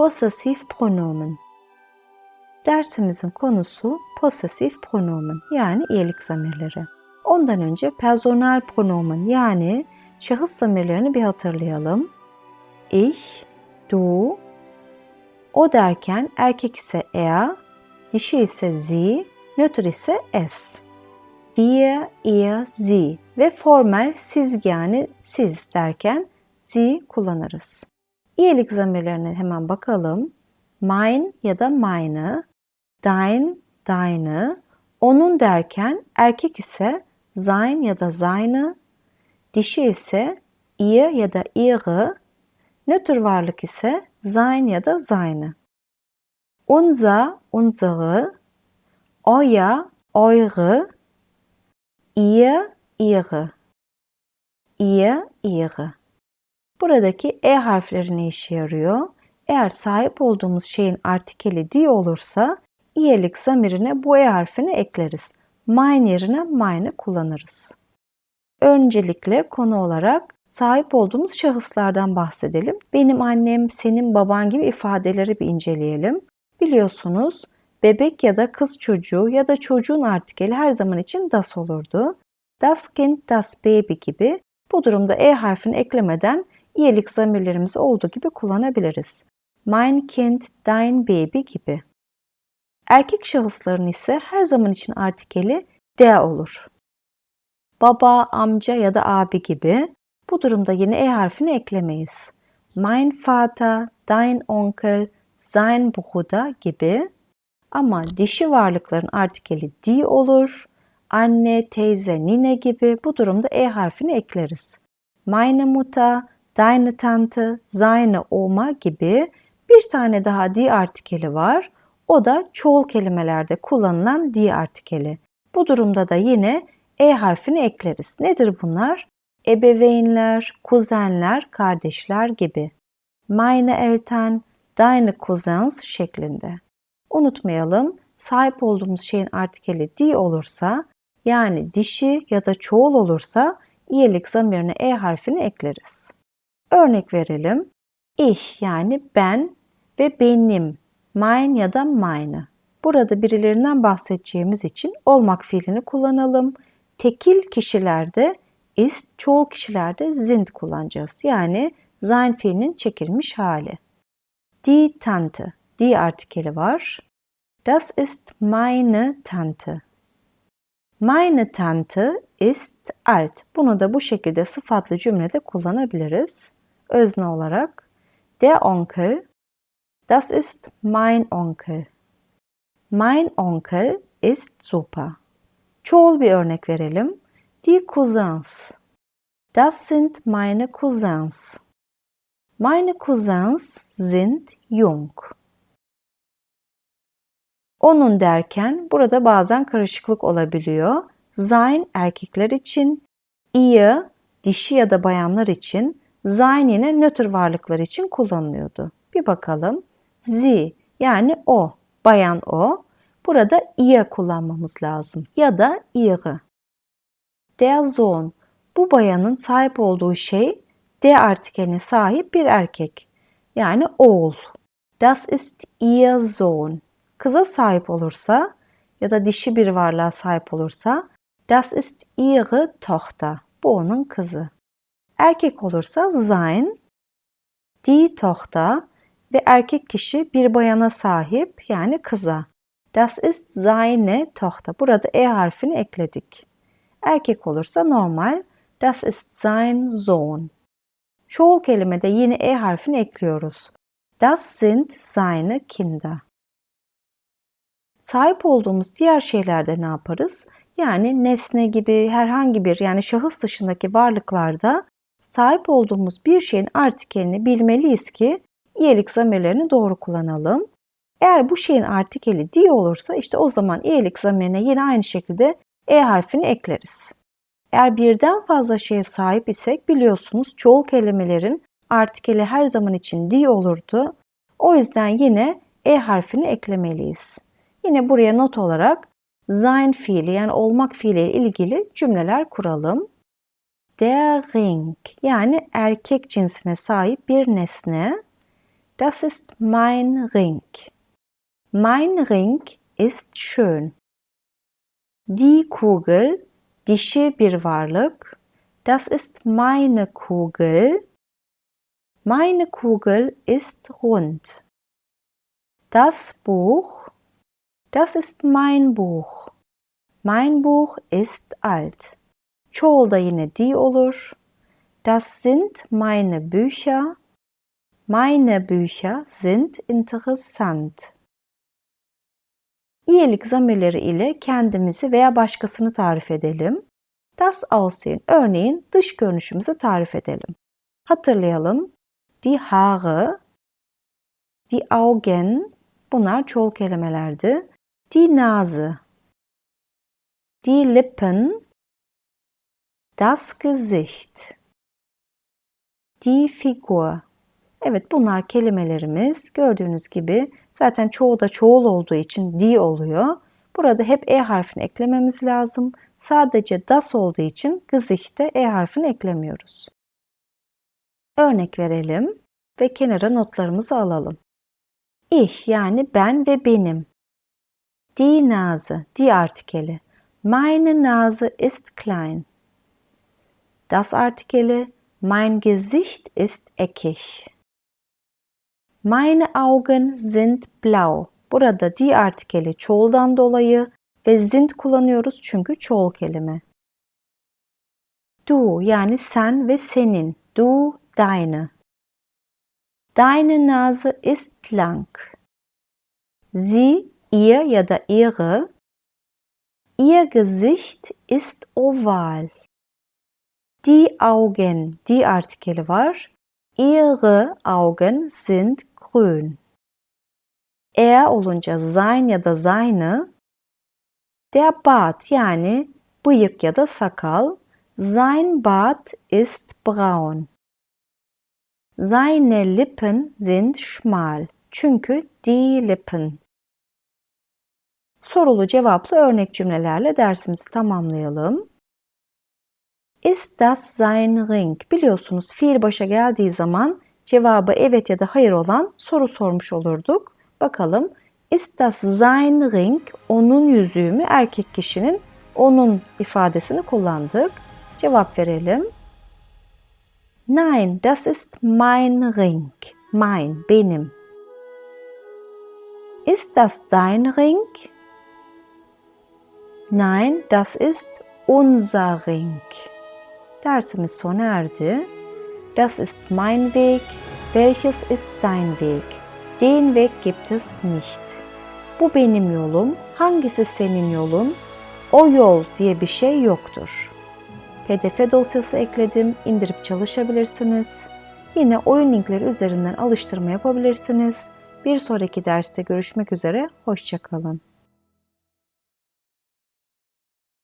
Possessive pronomen. Dersimizin konusu possessive pronomen yani iyilik zamirleri. Ondan önce personal pronomen yani şahıs zamirlerini bir hatırlayalım. Ich, du, o derken erkek ise er, dişi ise sie, nötr ise es. Wir, ihr, sie ve formal siz yani siz derken sie kullanırız. İyilik zamirlerine hemen bakalım. Mein ya da meine, dein, deine, onun derken erkek ise sein ya da seine, dişi ise ihr ya da ihre, nötr varlık ise sein ya da seine. Unser, unsere, euer, eure, ihr, ihre, ihr, ihre. Buradaki e harfleri ne işe yarıyor? Eğer sahip olduğumuz şeyin artikeli di olursa iyelik zamirine bu e harfini ekleriz. Mine yerine mine kullanırız. Öncelikle konu olarak sahip olduğumuz şahıslardan bahsedelim. Benim annem, senin baban gibi ifadeleri bir inceleyelim. Biliyorsunuz bebek ya da kız çocuğu ya da çocuğun artikeli her zaman için das olurdu. Das Kind, das Baby gibi bu durumda e harfini eklemeden iyilik zamirlerimizi olduğu gibi kullanabiliriz. Mein Kind, dein Baby gibi. Erkek şahısların ise her zaman için artikeli der olur. Baba, amca ya da abi gibi bu durumda yine e harfini eklemeyiz. Mein Vater, dein Onkel, sein Bruder gibi ama dişi varlıkların artikeli di olur. Anne, teyze, nine gibi bu durumda e harfini ekleriz. Meine Mutter, deine Tante, seine Oma gibi bir tane daha di artikeli var. O da çoğul kelimelerde kullanılan di artikeli. Bu durumda da yine e harfini ekleriz. Nedir bunlar? Ebeveynler, kuzenler, kardeşler gibi. Meine Eltern, deine Cousins şeklinde. Unutmayalım, sahip olduğumuz şeyin artikeli di olursa, yani dişi ya da çoğul olursa iyilik zamirine e harfini ekleriz. Örnek verelim. Ich yani ben ve benim, mein ya da meine. Burada birilerinden bahsedeceğimiz için olmak fiilini kullanalım. Tekil kişilerde ist, çoğul kişilerde sind kullanacağız. Yani sein fiilinin çekilmiş hali. Die Tante, die artikeli var. Das ist meine Tante. Meine Tante ist alt. Bunu da bu şekilde sıfatlı cümlede kullanabiliriz. Özne olarak. Der Onkel, das ist mein Onkel. Mein Onkel ist super. Çoğul bir örnek verelim. Die Cousins. Das sind meine Cousins. Meine Cousins sind jung. Onun derken burada bazen karışıklık olabiliyor. Sein erkekler için, ihr dişi ya da bayanlar için, sein nötr varlıklar için kullanılıyordu. Bir bakalım. Sie yani o, bayan o. Burada ihr kullanmamız lazım ya da ihre. Der Sohn bu bayanın sahip olduğu şey D artikeline sahip bir erkek. Yani oğul. Das ist ihr Sohn. Kıza sahip olursa ya da dişi bir varlığa sahip olursa das ist ihre Tochter. Bu onun kızı. Erkek olursa sein, die Tochter ve erkek kişi bir bayana sahip yani kıza. Das ist seine Tochter. Burada e harfini ekledik. Erkek olursa normal. Das ist sein Sohn. Çoğul kelimede yine e harfini ekliyoruz. Das sind seine Kinder. Sahip olduğumuz diğer şeylerde ne yaparız? Yani nesne gibi herhangi bir yani şahıs dışındaki varlıklarda sahip olduğumuz bir şeyin artikelini bilmeliyiz ki iyilik zamirlerini doğru kullanalım. Eğer bu şeyin artikeli di olursa işte o zaman iyilik zamirine yine aynı şekilde e harfini ekleriz. Eğer birden fazla şeye sahip isek biliyorsunuz çoğul kelimelerin artikeli her zaman için di olurdu. O yüzden yine e harfini eklemeliyiz. Yine buraya not olarak sein fiili yani olmak fiiliyle ilgili cümleler kuralım. Der Ring yani erkek cinsine sahip bir nesne. Das ist mein Ring. Mein Ring ist schön. Die Kugel, dişi bir varlık. Das ist meine Kugel. Meine Kugel ist rund. Das Buch, das ist mein Buch. Mein Buch ist alt. Çoğulda yine die olur. Das sind meine Bücher. Meine Bücher sind interessant. İyilik zamirleri ile kendimizi veya başkasını tarif edelim. Das Aussehen, örneğin dış görünüşümüzü tarif edelim. Hatırlayalım. Die Haare, die Augen, bunlar çoğul kelimelerdi. Die Nase, die Lippen, das Gesicht, die Figur. Evet bunlar kelimelerimiz. Gördüğünüz gibi zaten çoğu da çoğul olduğu için die oluyor. Burada hep e harfini eklememiz lazım. Sadece das olduğu için Gesicht'te e harfini eklemiyoruz. Örnek verelim ve kenara notlarımızı alalım. Ich yani ben ve benim. Die Nase, die artikeli. Meine Nase ist klein. Das artikeli. Mein Gesicht ist eckig. Meine Augen sind blau. Burada die artikeli çoğuldan dolayı ve sind kullanıyoruz çünkü çoğul kelime. Du yani sen ve senin. Du, deine. Deine Nase ist lang. Sie, ihr ya da ihre. Ihr Gesicht ist oval. Die Augen, die artikeli var. Ihre Augen sind grün. Er olunca sein ya da seine. Der Bart yani bıyık ya da sakal. Sein Bart ist braun. Seine Lippen sind schmal. Çünkü die Lippen. Sorulu cevaplı örnek cümlelerle dersimizi tamamlayalım. Ist das sein Ring? Biliyorsunuz fiil başa geldiği zaman cevabı evet ya da hayır olan soru sormuş olurduk. Bakalım ist das sein Ring? Onun yüzüğü mü? Erkek kişinin onun ifadesini kullandık. Cevap verelim. Nein, das ist mein Ring. Mein, benim. Ist das dein Ring? Nein, das ist unser Ring. Dersimiz sona erdi. Das ist mein Weg. Welches ist dein Weg? Den Weg gibt es nicht. Bu benim yolum. Hangisi senin yolun? O yol diye bir şey yoktur. PDF dosyası ekledim. İndirip çalışabilirsiniz. Yine oyun linkleri üzerinden alıştırma yapabilirsiniz. Bir sonraki derste görüşmek üzere. Hoşçakalın.